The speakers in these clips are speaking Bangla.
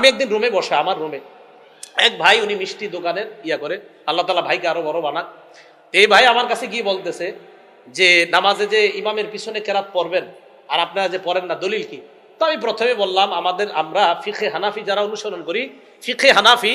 আমি একদিন রুমে বসে, আমার রুমে এক ভাই উনি মিষ্টি দোকানের ইয়া করে, আল্লাহ তালা ভাইকে আরও বড় বানাক। এই ভাই আমার কাছে গিয়ে বলতেছে যে, নামাজে যে ইমামের পিছনে কেরাত পড়বেন, আর আপনারা যে পড়েন না, দলিল কি? তো আমি প্রথমে বললাম, আমাদের, আমরা ফিখে হানাফি যারা অনুসরণ করি ফিখে হানাফি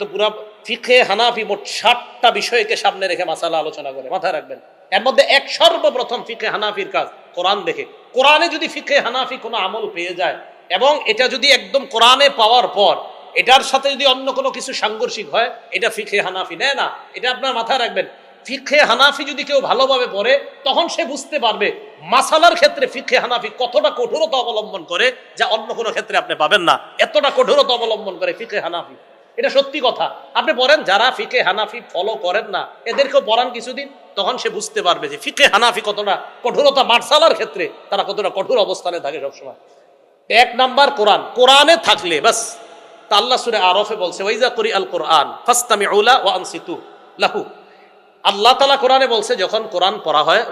তো পুরা ফিখে হানাফি মোট ষাটটা বিষয়কে সামনে রেখে মাসালা আলোচনা করে, মাথায় রাখবেন। এর মধ্যে এক সর্বপ্রথম ফিখে হানাফির কাজ, কোরআন দেখে। কোরআনে যদি ফিখে হানাফি কোনো আমল পেয়ে যায় এবং এটা যদি একদম কোরআনে পাওয়ার পর, এটার সাথে যদি অন্য কোনো কিছু সাংঘর্ষিক হয়, এটা ফিখে হানাফি। নেয় না, এটা আপনার মাথায় রাখবেন। ফিখে হানাফি যদি কেউ ভালোভাবে পড়ে, তখন সে বুঝতে পারবে মাসালার ক্ষেত্রে ফিখে হানাফি কতটা কঠোরতা অবলম্বন করে, যা অন্য কোনো ক্ষেত্রে আপনি পাবেন না। এতটা কঠোরতা অবলম্বন করে ফিখে হানাফি। এটা সত্যি কথা। আপনি পড়েন, যারা ফিকে হানাফি ফলো করেন না, এদেরকেও পড়ান কিছুদিন, তখন সে বুঝতে পারবে যে ফিকে হানাফি কতটা কঠোরতা মার্শালার ক্ষেত্রে, তারা কতটা কঠোর অবস্থানে থাকে সবসময়। এক নাম্বার কোরআন। কোরআনে থাকলে বাস আল্লাহ সুরে আরফে বলছে, ওয়াইজা করি আল কোরআন ফাস্তামি উলা ওয়া আনসিতু লাহু। আল্লাহ তালা কোরআনে বলছে, যখন কোরআন পড়া হয়,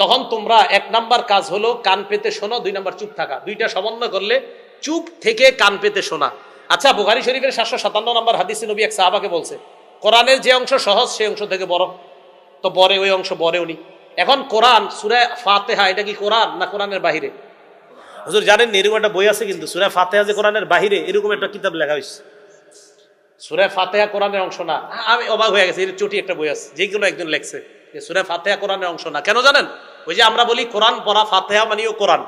তখন তোমরা এক নাম্বার কাজ হলো কান পেতে শোনো, দুই নাম্বার চুপ থাকা। দুইটা সমন্বয় করলে চুপ থেকে কান পেতে শোনা। আচ্ছা বুখারি শরীফের সাতশো সাতান্ন নম্বর হাদিসি নবী এক সাহাবাকে বলছে, কোরআনের যে অংশ সহজ সেই অংশ থেকে বড়। তো বরে, ওই অংশ বরে উনি এখন কোরআন, সুরে ফাতেহা, এটা কি কোরআন না কোরআনের বাহিরে? হুজুর জানেন এরকম একটা বই আছে কিন্তু সুরে ফাতেহা যে কোরআনের বাহিরে এরকম একটা কিতাব লেখা হয়েছে। সুরে ফাতেহা কোরআনের অংশ না। আমি অবাক হয়ে গেছি এর চটি একটা বই আছে যে কোনো একজন লেখছে যে সুরে ফাতেহা কোরআনের অংশ না। কেন জানেন? ওই যে আমরা বলি কোরআন পড়া ফাতেহা মানিও কোরআন।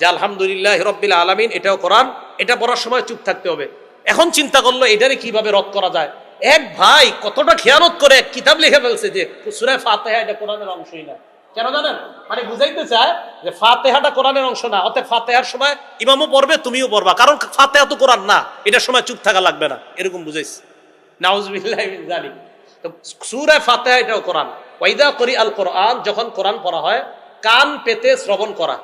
যে আলহামদুলিল্লাহ রব্বিল আলামিন এটাও কোরআন এটা পড়ার সময় চুপ থাকতে হবে। এখন চিন্তা করল এটারে কীভাবে রদ করা যায়? এক ভাই কতটা খেয়ানত করে এক কিতাব লিখে ফেলছে যে সুরে ফাতেহা এটা কোরআনের অংশই না। কেন জানেন? মানে বুঝাইতে চায় যে ফাতেহাটা কোরআনের অংশ না, অতএব ফাতেহার সময় ইমামও পড়বে, তুমিও পড়বা। কারণ ফাতেহা তো কোরআন না, এটার সময় চুপ থাকা লাগবে না। এরকম বুঝাইছে। নাউজবিল্লাহ তো সূরা ফাতিহা এটাও কোরআন। ওয়াইদা করি আল কোরআন, যখন কোরআন পড়া হয়, কান পেতে শ্রবণ করা।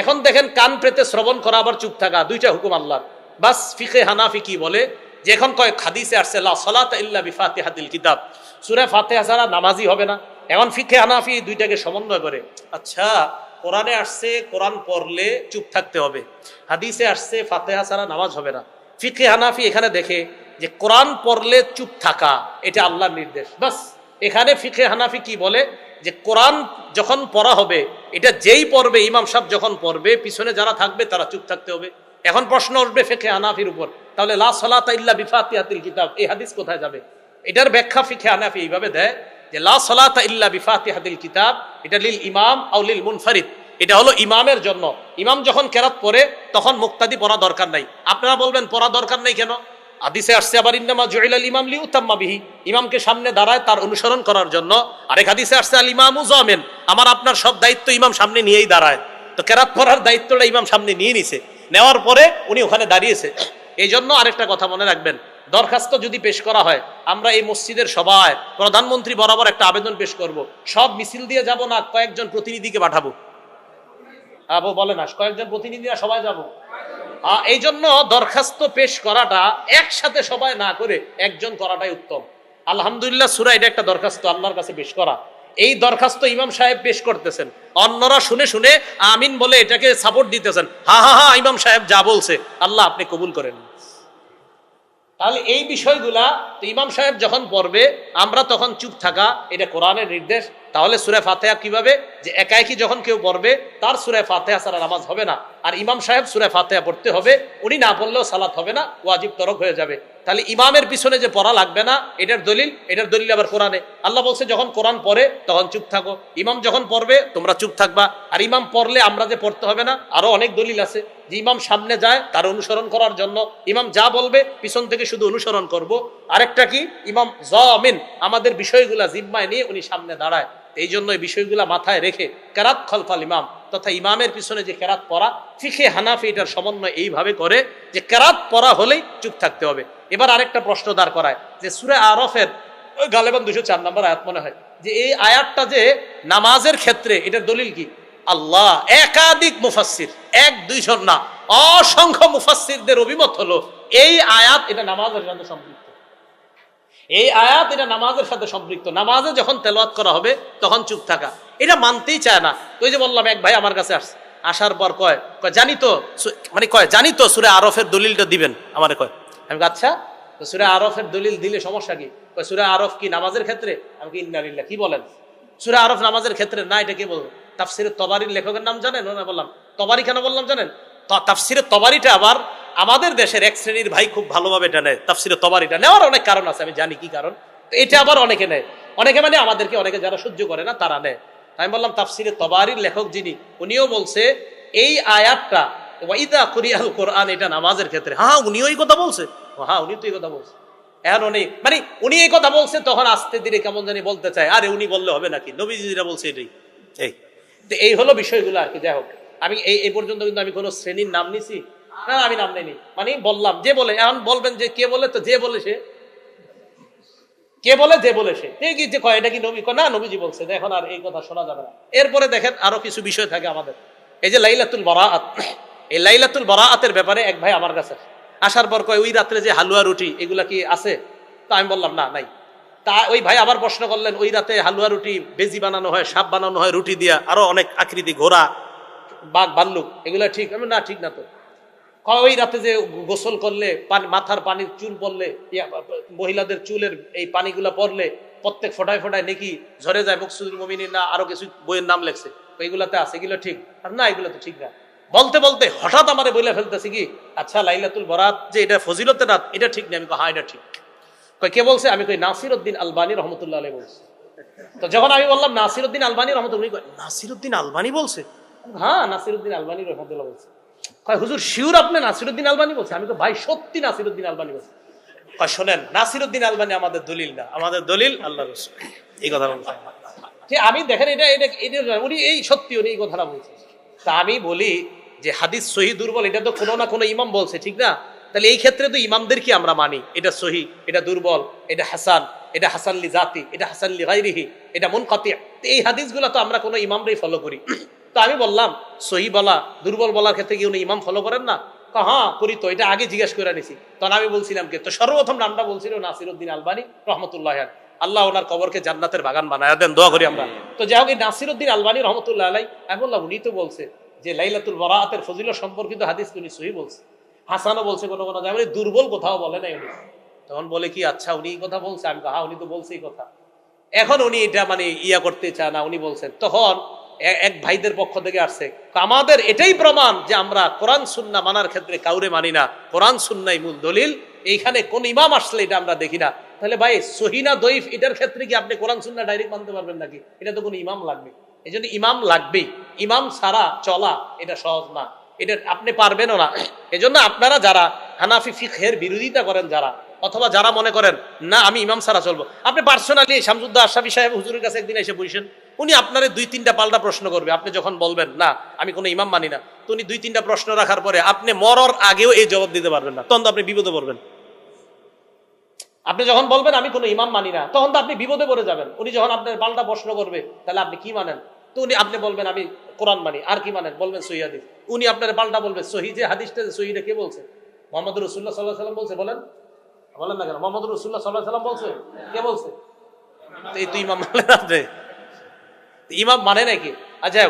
এখন দেখেন, কান পেতে শ্রবণ করা, আবার চুপ থাকা, দুইটা হুকুম আল্লাহর। বাস ফিকে হানাফি কি বলে? যে এখন কয় হাদিসে আসছে, লা সালাত ইল্লা বিফাতিহাতিল কিতাব। সূরা ফাতিহা ছাড়া নামাজি হবে না। এখন ফিকে হানাফি দুইটাকে সমন্বয় করে। আচ্ছা কোরআনে আসছে, কোরআন পড়লে চুপ থাকতে হবে। হাদিসে আসছে, ফাতেহা ছাড়া নামাজ হবে না। ফিকে হানাফি এখানে দেখে যে কোরআন পড়লে চুপ থাকা, এটা আল্লাহর নির্দেশ। বাস, এখানে ফিকে হানাফি কি বলে? যে কোরআন যখন পড়া হবে, এটা যেই পড়বে, ইমাম সাহেব যখন পড়বে, পিছনে যারা থাকবে, তারা চুপ থাকতে হবে। এখন প্রশ্ন উঠবে ফেকে হানাফির উপর, তাহলে লা সালাতা ইল্লা বিফাতিহাতিল কিতাব, এই হাদিস কোথায় যাবে? এটার ব্যাখ্যা ফিকে হানাফি এইভাবে দেয় যে, লা সালাতা ইল্লা বিফাতিহাতিল কিতাব এটা লিল ইমাম আও লিল মুনফারিদ। এটা হলো ইমামের জন্য। ইমাম যখন কেরাত পড়ে, তখন মুক্তাদি পড়া দরকার নাই। আপনারা বলবেন, পড়া দরকার নাই কেন? আদিসে আসছে, আবার ইন্নামা জুইলাল ইমাম লি উতাম্মা বিহি ইমামকে সামনে দাঁড়ায় তার অনুসরণ করার জন্য। আরেক হাদিসে আসছে, আল ইমামু জামেন আমার আপনার সব দায়িত্ব ইমাম সামনে নিয়েই দাঁড়ায়। তো কেরাত পড়ার দায়িত্বটা ইমাম সামনে নিয়ে নিছে। নেওয়ার পরে উনি ওখানে দাঁড়িয়েছে। এই জন্য আরেকটা কথা মনে রাখবেন। দরখাস্ত যদি পেশ করা হয়, আমরা এই মসজিদের সবাই প্রধানমন্ত্রী বরাবর একটা আবেদন পেশ করব। সব মিছিল দিয়ে যাব না, কয়েকজন প্রতিনিধিকে পাঠাবো? আবু বলে না, কয়েকজন প্রতিনিধিরা সবাই যাব। এই জন্য দরখাস্ত পেশ করাটা একসাথে সবাই না করে একজন করাটাই উত্তম। আলহামদুলিল্লাহ, সুরা এটা একটা দরখাস্ত, আল্লাহর কাছে পেশ করা। এই দরখাস্ত ইমাম সাহেব পেশ করতেছেন। অন্যরা শুনে শুনে আমিন বলে এটাকে সাপোর্ট দিতেছেন। হা হা হা, ইমাম সাহেব যা বলছে, আল্লাহ আপনি কবুল করেন। তাহলে এই বিষয়গুলা তো ইমাম সাহেব যখন পড়বে, আমরা তখন চুপ থাকা, এটা কোরআনের নির্দেশ। তাহলে সুরে ফাতেহা কীভাবে? যে একা একই যখন কেউ পড়বে, তার সুরে ফাতেহা সারা নামাজ হবে না। আর ইমাম সাহেব সুরে ফাতেহা পড়তে হবে, উনি না পড়লেও সালাত হবে না, ওয়াজিব তরক হয়ে যাবে। তাহলে ইমামের পিছনে যে পড়া লাগবে না, এটার দলিল এটার দলিল আবার কোরআনে। আল্লাহ বলছে, যখন কোরআন পড়ে, তখন চুপ থাকো। ইমাম যখন পড়বে, তোমরা চুপ থাকবা। আর ইমাম পড়লে আমরা যে পড়তে হবে না, আরও অনেক দলিল আছে। যে ইমাম সামনে যায়, তার অনুসরণ করার জন্য। ইমাম যা বলবে, পিছন থেকে শুধু অনুসরণ করব। আরেকটা কি? ইমাম জামিন, আমাদের বিষয়গুলা জিম্মায় নিয়ে উনি সামনে দাঁড়ায়। এই জন্য এই বিষয়গুলা মাথায় রেখে কেরাত খলফাল ইমাম তথা ইমামের পিছনে যে কেরাত পড়া ফিখে হানাফি এটার সমন্বয় এইভাবে করে যে কেরাত পড়া হলেই চুপ থাকতে হবে। এবার আরেকটা প্রশ্ন দাঁড় করায় যে সুরে আরফের গালেবান দুশো চার নম্বর আয়াত মনে হয় যে এই আয়াতটা যে নামাজের ক্ষেত্রে এটার দলিল কি? আল্লাহ একাধিক মুফাসসির, এক দুইজন না, অসংখ্য মুফাসসিরদের অভিমত হলো এই আয়াত এটা নামাজের সাথে সম্পৃক্ত। এই আয়াত এটা নামাজের সাথে সম্পৃক্ত। নামাজে যখন তেলাওয়াত করা হবে, তখন চুপ থাকা। এটা মানতেই চায় না। তো যে বললাম, এক ভাই আমার কাছে আসছে। আসার পর কয় কয়, জানি তো মানে কয়, জানি তো সুরে আরফের দলিলটা দিবেন। আমার কয়। আমি আচ্ছা তো সুরে আরফের দলিল দিলে সমস্যা কি? কয়, সুরে আরফ কি নামাজের ক্ষেত্রে? আমি কি ইন্নালিল্লাহ কি বলেন? সুরে আরফ নামাজের ক্ষেত্রে না, এটা কে বলব? তাফসিরের তবারির লেখকের নাম জানেন? বললাম। তবারি কেন বললাম জানেন? তাফসিরের তবারিটা আবার আমাদের দেশের এক শ্রেণির ভাই খুব ভালোভাবে এটা নেয় তাফসিরের তবারিটা নেওয়ার অনেক কারণ আছে, আমি জানি কি কারণ। এটা আবার অনেকে নেয়। অনেকে মানে আমাদেরকে, অনেকে যারা সহ্য করে না, তারা নেয়। আমি বললাম, তাফসিরে তবারির লেখক যিনি, উনিও বলছে, এই আয়াতটা, ওয়াইদা কুরিয়াল কোরআন, এটা নামাজের ক্ষেত্রে। হ্যাঁ উনিও এই কথা বলছে? হ্যাঁ উনি তো এই কথা বলছে। এখন উনি মানে উনি এই কথা বলছে, তখন আস্তে ধীরে কেমন জানি বলতে চায়। আরে, উনি বললে হবে নাকি? নবীজিরা বলছে এটাই। এই। এই হলো বিষয়গুলো আর কি, যাই হোক। আমি এই এই পর্যন্ত কিন্তু আমি কোনো শ্রেণির নাম নিছি। না আমি নাম নেইনি। মানে বললাম যে বলে এখন বলবেন যে কে বলে তো যে বলে সে। কে বলে যে বলে সে। ঠিকই যে কয় এটা কি নবী? কয়, না নবীজি বলছে এখন আর এই কথা শোনা যাবে না। এরপরে দেখেন আরও কিছু বিষয় থাকে আমাদের। এই যে লাইলাতুল বারাআত। এই লাইলাতুল বারাআতের ব্যাপারে এক ভাই আমার কাছে আসার পর কয় ওই রাত্রে যে হালুয়া রুটি এগুলা কি আছে? তা আমি বললাম না নাই। তা ওই ভাই আবার প্রশ্ন করলেন ওই রাতে হালুয়া রুটি বেজি বানানো হয় সাপ বানানো হয় রুটি দিয়া আরও অনেক আকৃতি ঘোড়া বাঘ ভাল্লুক এগুলা ঠিক? আমি না ঠিক না তো। ওই রাতে যে গোসল করলে মাথার পানির চুল পড়লে মহিলাদের চুলের এই পানিগুলা পড়লে প্রত্যেক ফোটায় ফোটায় নাকি ঝরে যায় মকসুদুল মমিনী না, আরও কিছু বইয়ের নাম লেখছে। তো এগুলাতে আছে, এগুলো ঠিক। আর না, এগুলো তো ঠিক না। বলতে বলতে হঠাৎ আমারে বলে ফেলতেছি কি আচ্ছা লাইলাতুল বরাত যে এটা ফজিলতের রাত, এটা ঠিক না। আমি হ্যাঁ এটা ঠিক। কই, কে বলছে? আমি কই নাসির উদ্দিন আলবানী রহমতুল্লাহ আলাই বলছে। তো যখন আমি বললাম নাসির উদ্দিন আলবানী রহমতুল্লাহ নাসির উদ্দিন আলবানী বলছে? হ্যাঁ নাসির উদ্দিন আলবানী রহমতুল্লাহ বলছে। কয় হুজুর শিউর আপনি নাসিরুদ্দিন আলবানি বলছে আমি তো ভাই সত্যি নাসিরুদ্দিন আলবানি বলছে। কয় শোনেন নাসিরুদ্দিন আলবানি আমাদের দলিল না। আমাদের দলিল আল্লাহ রসুল। এই কথা বলছে যে আমি দেখেন এটা এটা এটা উনি এই সত্যি উনি এই কথাটা বলছে তা আমি বলি যে হাদিস সহি দুর্বল এটা তো কোনো না কোনো ইমাম বলছে ঠিক না? তাহলে এই ক্ষেত্রে তো ইমামদেরকে আমরা মানি? এটা সহি এটা দুর্বল এটা হাসান এটা হাসান লি জাতি এটা হাসান লি গাইরিহি এটা মন এই হাদিসগুলো তো আমরা কোনো ইমামরাই ফলো করি। তো আমি বললাম সহি বলা দুর্বল বলার ক্ষেত্রে কি উনি ইমাম ফলো করেন না? হ্যাঁ করি তো এটা আগে জিজ্ঞেস করে নিছি। তখন আমি বলছিলাম কি তো সর্বপ্রথম নামটা বলছিল নাসিরুদ্দিন আলবানি রহমতুল্লাহ আল্লাহ ওনার কবরকে জান্নাতের বাগান বানায় দেন দোয়া করি আমরা। তো যাই হোক এই নাসিরুদ্দিন আলবানি রহমতুল্লাহ আলাই আমি বললাম উনি তো বলছে যে লাইলাতুল বরাতের ফজিল সম্পর্কিত হাদিস উনি সহি বলছে। হাসানও বলছে কোনো কোনো জায়গায় দুর্বল কোথাও বলে নাই উনি। তখন বলে কি আচ্ছা উনি এই কথা বলছে? আমি হ্যাঁ উনি তো বলছে এই কথা। এখন উনি এটা মানে ইয়া করতে চায় না উনি বলছেন তখন এক ভাইদের পক্ষ থেকে আসছে। আমাদের এটাই প্রমাণ যে আমরা কোরআন, সুন্না মানার ক্ষেত্রে কাউরে মানি না। কোরআন, সুন্নাই মূল দলিল। এইখানে কোন ইমাম আসলে এটা আমরা দেখি না। তাহলে ভাই সহিনা দইফ এটার ক্ষেত্রে কি আপনি কোরআন, সুন্না ডাইরেক্ট মানতে পারবেন নাকি? এটা তো কোনো ইমাম লাগবে। এই জন্য ইমাম লাগবেই। ইমাম ছাড়া চলা এটা সহজ না। এটা আপনি পারবেনও না। এজন্য আপনারা যারা হানাফি ফিখের বিরোধিতা করেন যারা, অথবা যারা মনে করেন, না, আমি ইমাম সারা চলবো। আপনি পার্সোনালি শামসুদ্দা আশরাফি সাহেব হুজুরের কাছে একদিন এসে বসেন উনি আপনারে দুই, তিনটা পাল্টা প্রশ্ন করবে। আপনি যখন বলবেন, না, আমি কোনো ইমাম মানি না, তো উনি দুই, তিনটা প্রশ্ন রাখার পরে আপনি মরর আগেও এই জবাব দিতে পারবেন না। তখন তো আপনি বিপদে পড়বেন। আপনি যখন বলবেন, আমি কোনো ইমাম মানি না, তখন তো আপনি বিপদে পড়ে যাবেন। উনি যখন আপনার পাল্টা প্রশ্ন করবে, তাহলে আপনি কি মানেন? তো উনি, আপনি বলবেন, আমি কোরআন মানি। আর কি মানেন? বলবেন সহি হাদিস। উনি আপনার পাল্টা বলবে, সহি যে হাদিসটা সহিটা কে বলছে? মোহাম্মদ রসুল্লাহ সাল্লাহ সাল্লাম বলছে, বলেন। বলেন না কেন? মোহাম্মদ রসুল্লাহ সাল্লাহ সাল্লাম বলছে? কে বলছে? এই তুই ইমাম মানলেন আপনি। ইমাম মানে নাকি আচ্ছা